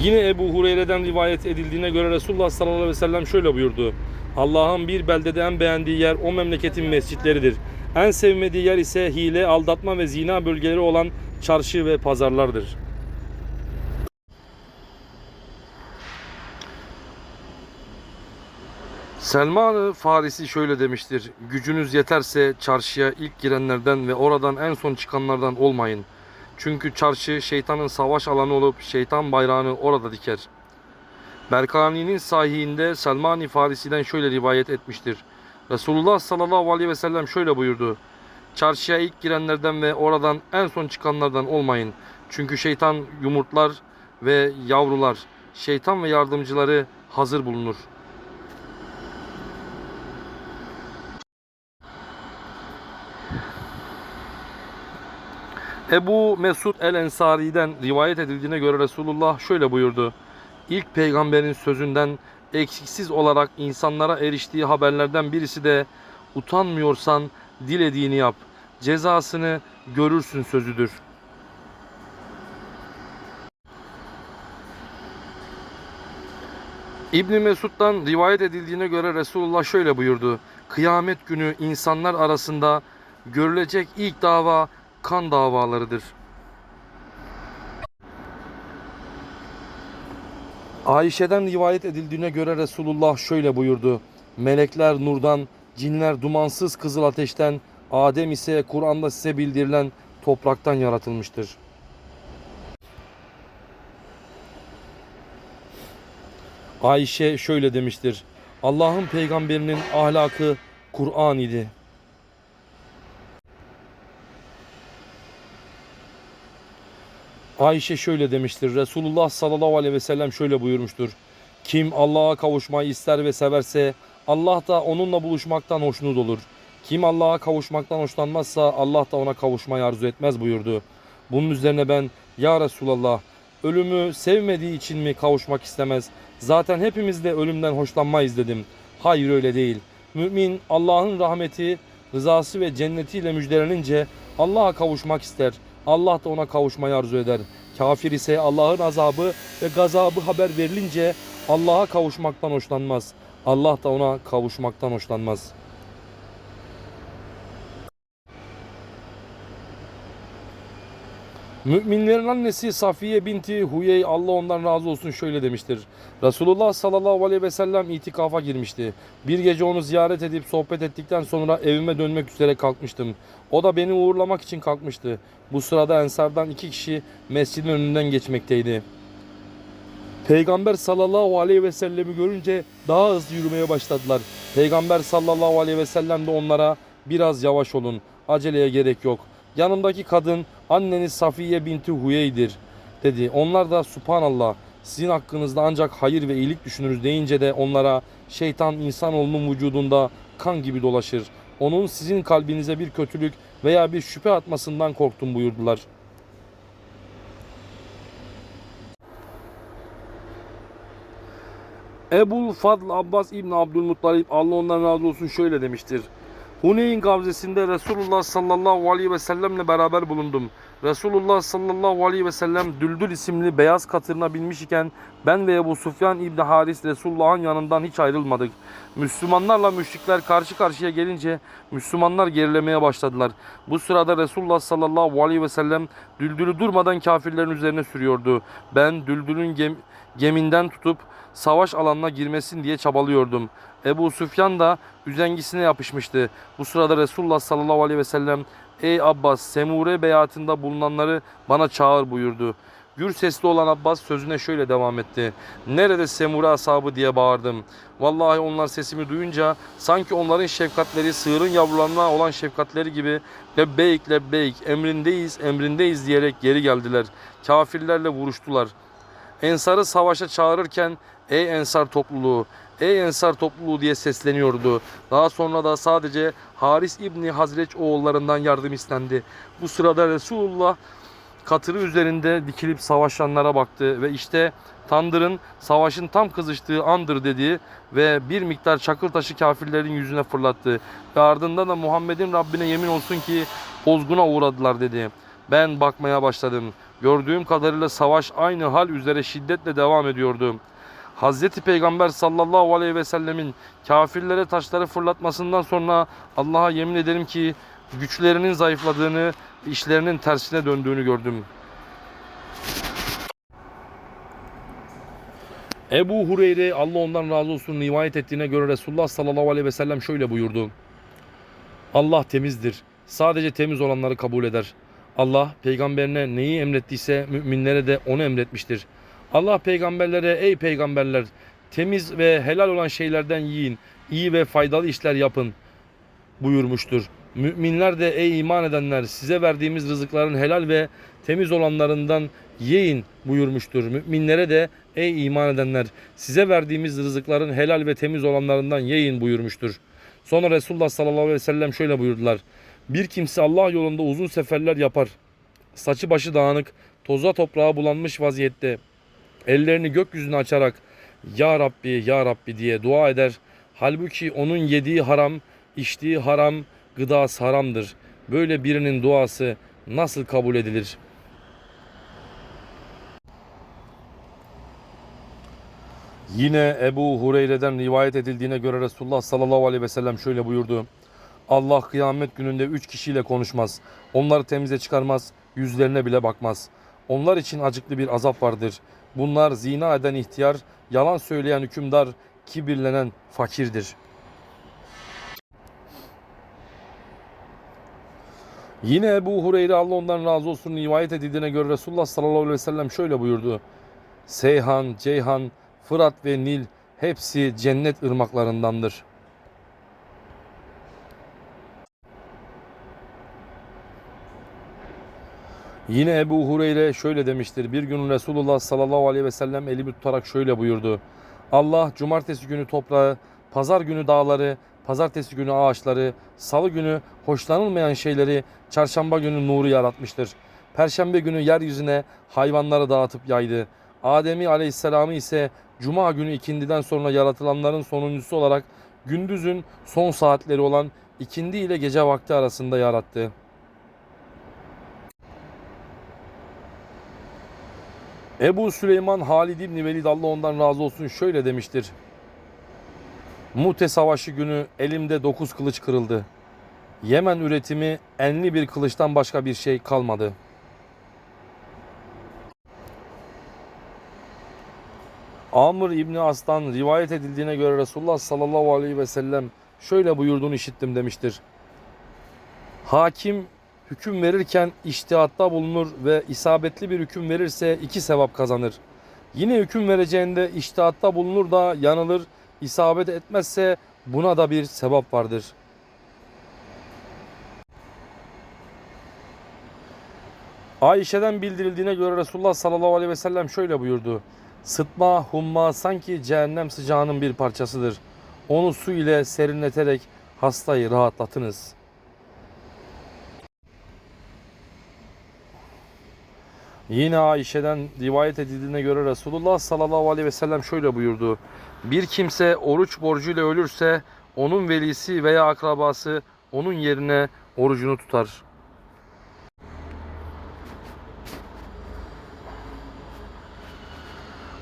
Yine Ebu Hureyre'den rivayet edildiğine göre Resulullah sallallahu aleyhi ve sellem şöyle buyurdu. Allah'ın bir beldede en beğendiği yer o memleketin mescitleridir. En sevmediği yer ise hile, aldatma ve zina bölgeleri olan çarşı ve pazarlardır. Selman-ı Farisi şöyle demiştir. Gücünüz yeterse çarşıya ilk girenlerden ve oradan en son çıkanlardan olmayın. Çünkü çarşı şeytanın savaş alanı olup şeytan bayrağını orada diker. Berkani'nin sahihinde Selman-ı Farisi'den şöyle rivayet etmiştir. Resulullah sallallahu aleyhi ve sellem şöyle buyurdu. Çarşıya ilk girenlerden ve oradan en son çıkanlardan olmayın. Çünkü şeytan yumurtlar ve yavrular, şeytan ve yardımcıları hazır bulunur. Ebu Mesud el-Ensari'den rivayet edildiğine göre Resulullah şöyle buyurdu. İlk peygamberin sözünden eksiksiz olarak insanlara eriştiği haberlerden birisi de utanmıyorsan dilediğini yap. Cezasını görürsün sözüdür. İbni Mesud'dan rivayet edildiğine göre Resulullah şöyle buyurdu. Kıyamet günü insanlar arasında görülecek ilk dava kan davalarıdır. Ayşe'den rivayet edildiğine göre Resulullah şöyle buyurdu. Melekler nurdan, cinler dumansız kızıl ateşten, Adem ise Kur'an'da size bildirilen topraktan yaratılmıştır. Ayşe şöyle demiştir. Allah'ın peygamberinin ahlakı Kur'an idi. Ayşe şöyle demiştir. Resulullah sallallahu aleyhi ve sellem şöyle buyurmuştur. Kim Allah'a kavuşmayı ister ve severse Allah da onunla buluşmaktan hoşnut olur. Kim Allah'a kavuşmaktan hoşlanmazsa Allah da ona kavuşmayı arzu etmez buyurdu. Bunun üzerine ben ya Resulallah ölümü sevmediği için mi kavuşmak istemez? Zaten hepimiz de ölümden hoşlanmayız dedim. Hayır öyle değil. Mümin Allah'ın rahmeti, rızası ve cennetiyle müjdelenince Allah'a kavuşmak ister. Allah da ona kavuşmayı arzu eder. Kafir ise Allah'ın azabı ve gazabı haber verilince Allah'a kavuşmaktan hoşlanmaz. Allah da ona kavuşmaktan hoşlanmaz. Müminlerin annesi Safiye binti Huyey Allah ondan razı olsun şöyle demiştir. Resulullah sallallahu aleyhi ve sellem itikafa girmişti. Bir gece onu ziyaret edip sohbet ettikten sonra evime dönmek üzere kalkmıştım. O da beni uğurlamak için kalkmıştı. Bu sırada ensardan iki kişi mescidin önünden geçmekteydi. Peygamber sallallahu aleyhi ve sellemi görünce daha hızlı yürümeye başladılar. Peygamber sallallahu aleyhi ve sellem de onlara biraz yavaş olun, aceleye gerek yok. Yanımdaki kadın anneniz Safiye binti Huyey'dir dedi. Onlar da subhanallah sizin hakkınızda ancak hayır ve iyilik düşünürüz deyince de onlara şeytan insanoğlunun vücudunda kan gibi dolaşır. Onun sizin kalbinize bir kötülük veya bir şüphe atmasından korktum buyurdular. Ebul Fadl Abbas İbni Abdülmuttalip Allah ondan razı olsun şöyle demiştir. Huneyn gavzesinde Resulullah sallallahu aleyhi ve sellemle beraber bulundum. Resulullah sallallahu aleyhi ve sellem Düldül isimli beyaz katırına binmiş iken ben ve Ebu Sufyan İbni Haris Resulullah'ın yanından hiç ayrılmadık. Müslümanlarla müşrikler karşı karşıya gelince Müslümanlar gerilemeye başladılar. Bu sırada Resulullah sallallahu aleyhi ve sellem Düldül'ü durmadan kafirlerin üzerine sürüyordu. Ben Düldül'ün gem geminden tutup savaş alanına girmesin diye çabalıyordum. Ebu Süfyan da üzengisine yapışmıştı. Bu sırada Resulullah sallallahu aleyhi ve sellem Ey Abbas Semure beyatında bulunanları bana çağır buyurdu. Gür sesli olan Abbas sözüne şöyle devam etti. Nerede Semure ashabı diye bağırdım. Vallahi onlar sesimi duyunca sanki onların şefkatleri sığırın yavrularına olan şefkatleri gibi lebbeyk lebbeyk emrindeyiz emrindeyiz diyerek geri geldiler. Kafirlerle vuruştular. Ensar'ı savaşa çağırırken ey Ensar topluluğu, ey Ensar topluluğu diye sesleniyordu. Daha sonra da sadece Haris İbni Hazreç oğullarından yardım istendi. Bu sırada Resulullah katırı üzerinde dikilip savaşanlara baktı ve işte Tandır'ın savaşın tam kızıştığı andır dedi ve bir miktar çakıl taşı kafirlerin yüzüne fırlattı. Ve ardından da Muhammed'in Rabbine yemin olsun ki bozguna uğradılar dedi. Ben bakmaya başladım. Gördüğüm kadarıyla savaş aynı hal üzere şiddetle devam ediyordu. Hazreti Peygamber sallallahu aleyhi ve sellemin kafirlere taşları fırlatmasından sonra Allah'a yemin ederim ki güçlerinin zayıfladığını, işlerinin tersine döndüğünü gördüm. Ebu Hureyre Allah ondan razı olsun rivayet ettiğine göre Resulullah sallallahu aleyhi ve sellem şöyle buyurdu. Allah temizdir. Sadece temiz olanları kabul eder. Allah peygamberine neyi emrettiyse müminlere de onu emretmiştir. Allah peygamberlere ey peygamberler temiz ve helal olan şeylerden yiyin, iyi ve faydalı işler yapın buyurmuştur. Müminler de ey iman edenler size verdiğimiz rızıkların helal ve temiz olanlarından yiyin buyurmuştur. Müminlere de ey iman edenler size verdiğimiz rızıkların helal ve temiz olanlarından yiyin buyurmuştur. Sonra Resulullah sallallahu aleyhi ve sellem şöyle buyurdular. Bir kimse Allah yolunda uzun seferler yapar. Saçı başı dağınık, toza toprağa bulanmış vaziyette ellerini gökyüzüne açarak Ya Rabbi Ya Rabbi diye dua eder. Halbuki onun yediği haram, içtiği haram, gıdası haramdır. Böyle birinin duası nasıl kabul edilir? Yine Ebu Hureyre'den rivayet edildiğine göre Resulullah sallallahu aleyhi ve sellem şöyle buyurdu. Allah kıyamet gününde üç kişiyle konuşmaz. Onları temize çıkarmaz, yüzlerine bile bakmaz. Onlar için acıklı bir azap vardır. Bunlar zina eden ihtiyar, yalan söyleyen hükümdar, kibirlenen fakirdir. Yine Ebu Hureyre Allah ondan razı olsun rivayet edildiğine göre Resulullah sallallahu aleyhi ve sellem şöyle buyurdu. Seyhan, Ceyhan, Fırat ve Nil hepsi cennet ırmaklarındandır. Yine Ebu Hureyre şöyle demiştir. Bir gün Resulullah sallallahu aleyhi ve sellem elimi tutarak şöyle buyurdu. Allah cumartesi günü toprağı, pazar günü dağları, pazartesi günü ağaçları, salı günü hoşlanılmayan şeyleri, çarşamba günü nuru yaratmıştır. Perşembe günü yeryüzüne hayvanları dağıtıp yaydı. Adem'i aleyhisselamı ise cuma günü ikindiden sonra yaratılanların sonuncusu olarak gündüzün son saatleri olan ikindi ile gece vakti arasında yarattı. Ebu Süleyman Halid İbni Velid Allah ondan razı olsun şöyle demiştir. Mute Savaşı günü elimde dokuz kılıç kırıldı. Yemen üretimi enli bir kılıçtan başka bir şey kalmadı. Amr İbni As'tan rivayet edildiğine göre Resulullah sallallahu aleyhi ve sellem şöyle buyurduğunu işittim demiştir. Hakim hüküm verirken iştihatta bulunur ve isabetli bir hüküm verirse iki sevap kazanır. Yine hüküm vereceğinde iştihatta bulunur da yanılır, isabet etmezse buna da bir sevap vardır. Ayşe'den bildirildiğine göre Resulullah sallallahu aleyhi ve sellem şöyle buyurdu. Sıtma, humma sanki cehennem sıcağının bir parçasıdır. Onu su ile serinleterek hastayı rahatlatınız.'' Yine Ayşe'den rivayet edildiğine göre Resulullah sallallahu aleyhi ve sellem şöyle buyurdu. Bir kimse oruç borcuyla ölürse onun velisi veya akrabası onun yerine orucunu tutar.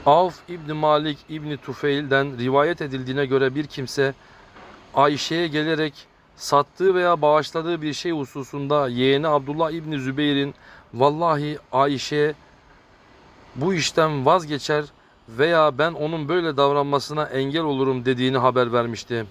Avf İbni Malik İbni Tufeil'den rivayet edildiğine göre bir kimse Ayşe'ye gelerek sattığı veya bağışladığı bir şey hususunda yeğeni Abdullah İbni Zübeyir'in vallahi Ayşe bu işten vazgeçer veya ben onun böyle davranmasına engel olurum dediğini haber vermişti.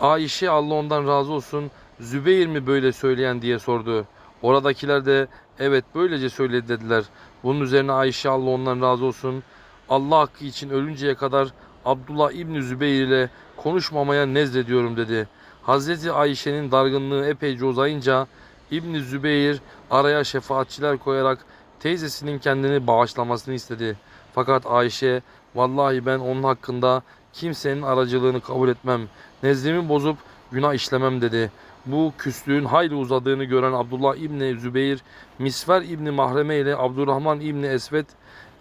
Ayşe Allah ondan razı olsun Zübeyir mi böyle söyleyen diye sordu. Oradakiler de evet böylece söyledi dediler. Bunun üzerine Ayşe Allah ondan razı olsun Allah hakkı için ölünceye kadar Abdullah İbni Zübeyir ile konuşmamaya nezlediyorum dedi. Hazreti Ayşe'nin dargınlığı epeyce uzayınca İbni Zübeyir araya şefaatçiler koyarak teyzesinin kendini bağışlamasını istedi. Fakat Ayşe vallahi ben onun hakkında kimsenin aracılığını kabul etmem. Nezdimi bozup günah işlemem dedi. Bu küslüğün hayli uzadığını gören Abdullah İbni Zübeyir, Misver İbni Mahreme ile Abdurrahman İbni Esvet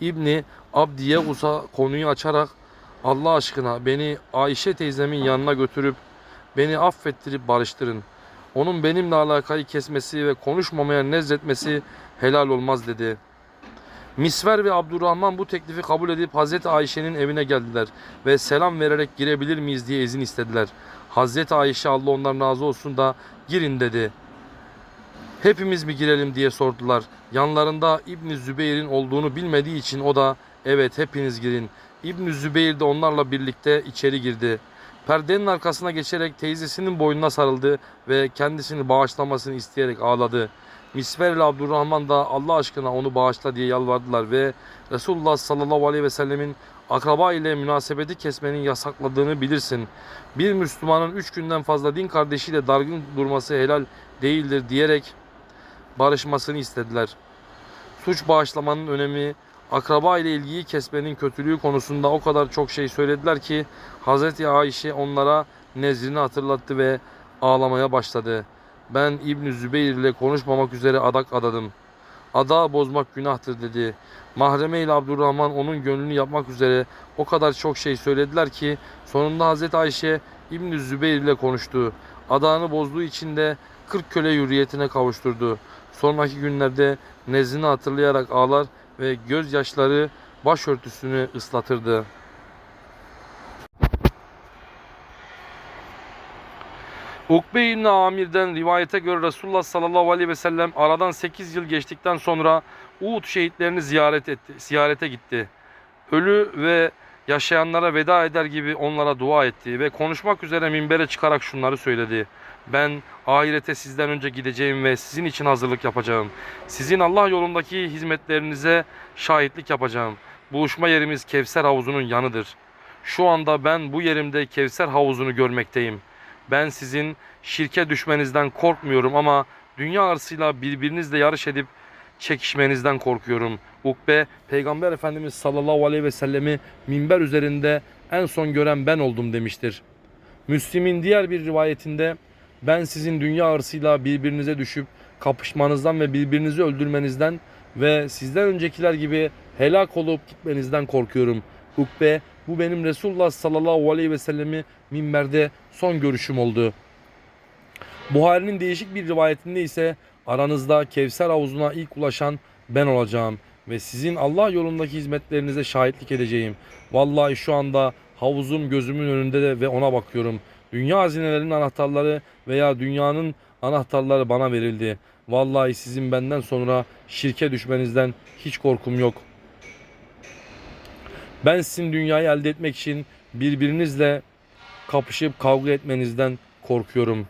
İbni Abdiyegus'a konuyu açarak Allah aşkına beni Ayşe teyzemin yanına götürüp beni affettirip barıştırın. Onun benimle alakayı kesmesi ve konuşmamaya nezretmesi helal olmaz dedi. Misver ve Abdurrahman bu teklifi kabul edip Hazreti Ayşe'nin evine geldiler ve selam vererek girebilir miyiz diye izin istediler. Hazreti Ayşe Allah ondan razı olsun da girin dedi. Hepimiz mi girelim diye sordular. Yanlarında İbn Zübeyir'in olduğunu bilmediği için o da evet hepiniz girin. İbn Zübeyir de onlarla birlikte içeri girdi. Perdenin arkasına geçerek teyzesinin boynuna sarıldı ve kendisini bağışlamasını isteyerek ağladı. Misver ile Abdurrahman da Allah aşkına onu bağışla diye yalvardılar ve Resulullah sallallahu aleyhi ve sellemin akraba ile münasebeti kesmenin yasakladığını bilirsin. Bir Müslümanın üç günden fazla din kardeşiyle dargın durması helal değildir diyerek barışmasını istediler. Suç bağışlamanın önemi, akraba ile ilgiyi kesmenin kötülüğü konusunda o kadar çok şey söylediler ki Hz. Ayşe onlara nezrini hatırlattı ve ağlamaya başladı. Ben İbn Zübeyir ile konuşmamak üzere adak adadım. Ada bozmak günahtır dedi. Mahreme ile Abdurrahman onun gönlünü yapmak üzere o kadar çok şey söylediler ki sonunda Hazreti Ayşe İbn Zübeyir ile konuştu. Adağını bozduğu için de 40 köle hürriyetine kavuşturdu. Sonraki günlerde nezdini hatırlayarak ağlar ve gözyaşları başörtüsünü ıslatırdı. Ukbe İbni Amir'den rivayete göre Resulullah sallallahu aleyhi ve sellem aradan 8 yıl geçtikten sonra Uhud şehitlerini ziyaret etti, ziyarete gitti. Ölü ve yaşayanlara veda eder gibi onlara dua etti ve konuşmak üzere minbere çıkarak şunları söyledi. Ben ahirete sizden önce gideceğim ve sizin için hazırlık yapacağım. Sizin Allah yolundaki hizmetlerinize şahitlik yapacağım. Buluşma yerimiz Kevser havuzunun yanıdır. Şu anda ben bu yerimde Kevser havuzunu görmekteyim. Ben sizin şirke düşmenizden korkmuyorum ama dünya arsıyla birbirinizle yarış edip çekişmenizden korkuyorum. Ukbe, Peygamber Efendimiz sallallahu aleyhi ve sellemi minber üzerinde en son gören ben oldum demiştir. Müslim'in diğer bir rivayetinde ben sizin dünya arsıyla birbirinize düşüp kapışmanızdan ve birbirinizi öldürmenizden ve sizden öncekiler gibi helak olup gitmenizden korkuyorum. Ukbe bu benim Resulullah sallallahu aleyhi ve sellemi minberde son görüşüm oldu. Buhari'nin değişik bir rivayetinde ise aranızda Kevser havuzuna ilk ulaşan ben olacağım ve sizin Allah yolundaki hizmetlerinize şahitlik edeceğim. Vallahi şu anda havuzum gözümün önünde de ve ona bakıyorum. Dünya hazinelerinin anahtarları veya dünyanın anahtarları bana verildi. Vallahi sizin benden sonra şirke düşmenizden hiç korkum yok. Ben sizin dünyayı elde etmek için birbirinizle kapışıp kavga etmenizden korkuyorum.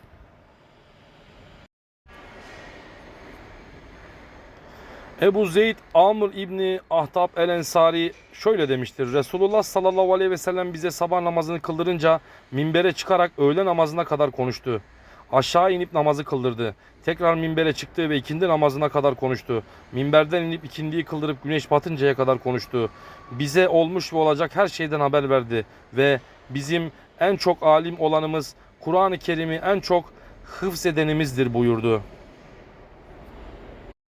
Ebu Zeyd Amr İbni Ahtab El Ensari şöyle demiştir. Resulullah sallallahu aleyhi ve sellem bize sabah namazını kıldırınca minbere çıkarak öğle namazına kadar konuştu. Aşağı inip namazı kıldırdı. Tekrar minbere çıktı ve ikindi namazına kadar konuştu. Minberden inip ikindiyi kıldırıp güneş batıncaya kadar konuştu. Bize olmuş ve olacak her şeyden haber verdi ve bizim en çok alim olanımız Kur'an-ı Kerim'i en çok hıfz edenimizdir buyurdu.